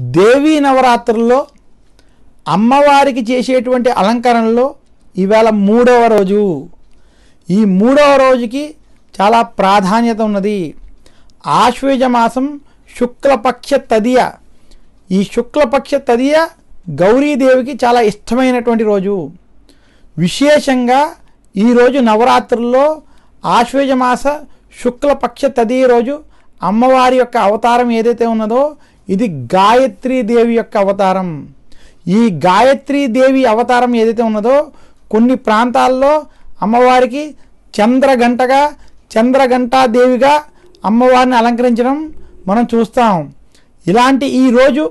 దేవీ నవరాత్రుల్లో అమ్మవారికి చేసేటువంటి అలంకరణలో ఈవేళ మూడవ రోజు. ఈ మూడవ రోజుకి చాలా ప్రాధాన్యత ఉన్నది. ఆశ్వేజ మాసం శుక్లపక్ష తదియ. ఈ శుక్లపక్ష తదియ గౌరీదేవికి చాలా ఇష్టమైనటువంటి రోజు. విశేషంగా ఈరోజు నవరాత్రుల్లో ఆశ్వేజ మాస శుక్లపక్ష తదియ రోజు అమ్మవారి యొక్క అవతారం ఏదైతే ఉన్నదో ఇది గాయత్రీ దేవి యొక్క అవతారం. ఈ గాయత్రీ దేవి అవతారం ఏదైతే ఉన్నదో కొన్ని ప్రాంతాల్లో అమ్మవారికి చంద్రగంటగా చంద్రఘంటాదేవిగా అమ్మవారిని అలంకరించడం మనం చూస్తాం. ఇలాంటి ఈరోజు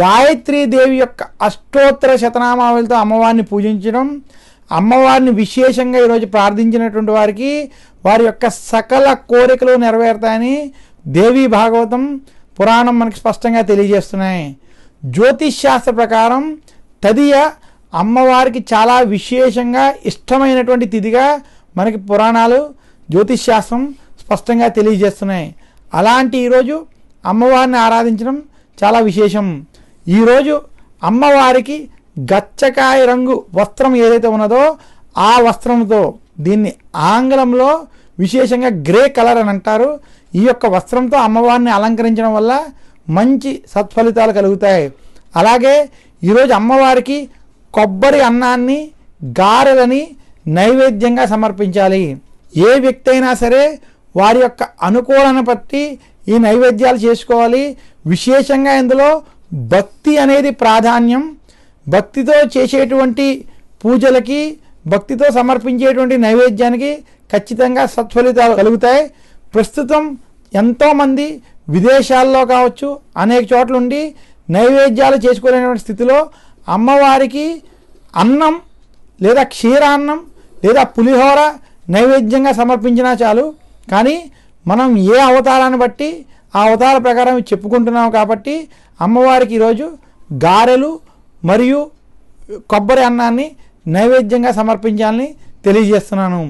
గాయత్రీ దేవి యొక్క అష్టోత్తర శతనామావళితో అమ్మవారిని పూజించడం అమ్మవారిని విశేషంగా ఈరోజు ప్రార్థించినటువంటి వారికి వారి యొక్క సకల కోరికలు నెరవేరుతాయని దేవీ భాగవతం పురాణం మనకి స్పష్టంగా తెలియజేస్తున్నాయి. జ్యోతిష్ శాస్త్ర ప్రకారం తదియ అమ్మవారికి చాలా విశేషంగా ఇష్టమైనటువంటి తిథిగా మనకి పురాణాలు జ్యోతిష్ శాస్త్రం స్పష్టంగా తెలియజేస్తున్నాయి. అలాంటి ఈరోజు అమ్మవారిని ఆరాధించడం చాలా విశేషం. ఈరోజు అమ్మవారికి గచ్చకాయ రంగు వస్త్రం ఏదైతే ఉన్నదో ఆ వస్త్రంతో దీన్ని ఆంగ్లంలో విశేషంగా గ్రే కలర్ అని అంటారు. ఈ యొక్క వస్త్రంతో అమ్మవారిని అలంకరించడం వల్ల మంచి సత్ఫలితాలు కలుగుతాయి. అలాగే ఈరోజు అమ్మవారికి కొబ్బరి అన్నాన్ని గారెలని నైవేద్యంగా సమర్పించాలి. ఏ వ్యక్తి అయినా సరే వారి యొక్క అనుకూలన బట్టి ఈ నైవేద్యాలు చేసుకోవాలి. విశేషంగా ఇందులో భక్తి అనేది ప్రాధాన్యం. భక్తితో చేసేటువంటి పూజలకి భక్తితో సమర్పించేటువంటి నైవేద్యానికి ఖచ్చితంగా సత్ఫలితాలు కలుగుతాయి. ప్రస్తుతం ఎంతోమంది విదేశాల్లో కావచ్చు అనేక చోట్ల ఉండి నైవేద్యాలు చేసుకోలేనటువంటి స్థితిలో అమ్మవారికి అన్నం లేదా క్షీరాన్నం లేదా పులిహోర నైవేద్యంగా సమర్పించినా చాలు. కానీ మనం ఏ అవతారాన్ని బట్టి ఆ అవతార ప్రకారం చెప్పుకుంటున్నాం కాబట్టి అమ్మవారికి ఈరోజు గారెలు మరియు కొబ్బరి అన్నాన్ని నైవేద్యంగా సమర్పించాలని తెలియజేస్తున్నాను.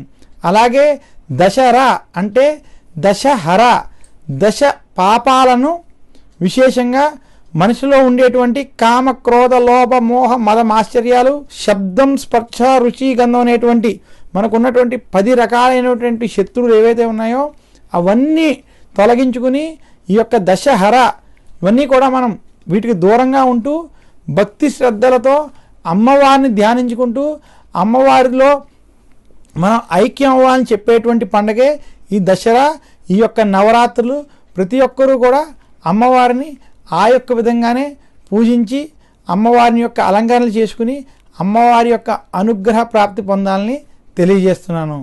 అలాగే దశరా అంటే దశహర దశ పాపాలను విశేషంగా మనిషిలో ఉండేటువంటి కామ క్రోధ లోభ మోహ మదం ఆశ్చర్యాలు శబ్దం స్పర్శ రుచి గంధం అనేటువంటి మనకున్నటువంటి పది రకాలైనటువంటి శత్రువులు ఏవైతే ఉన్నాయో అవన్నీ తొలగించుకుని ఈ యొక్క దశహర ఇవన్నీ కూడా మనం వీటికి దూరంగా ఉంటూ భక్తి శ్రద్ధలతో అమ్మవారిని ధ్యానించుకుంటూ అమ్మవారిలో మనం ఐక్యం అవ్వాలని చెప్పేటువంటి పండగే ఈ దసరా ఈ యొక్క నవరాత్రులు ప్రతి ఒక్కరూ కూడా అమ్మవారిని ఆ యొక్క విధంగానే పూజించి అమ్మవారిని యొక్క అలంకరణలు చేసుకుని అమ్మవారి యొక్క అనుగ్రహ ప్రాప్తి పొందాలని తెలియజేస్తున్నాను.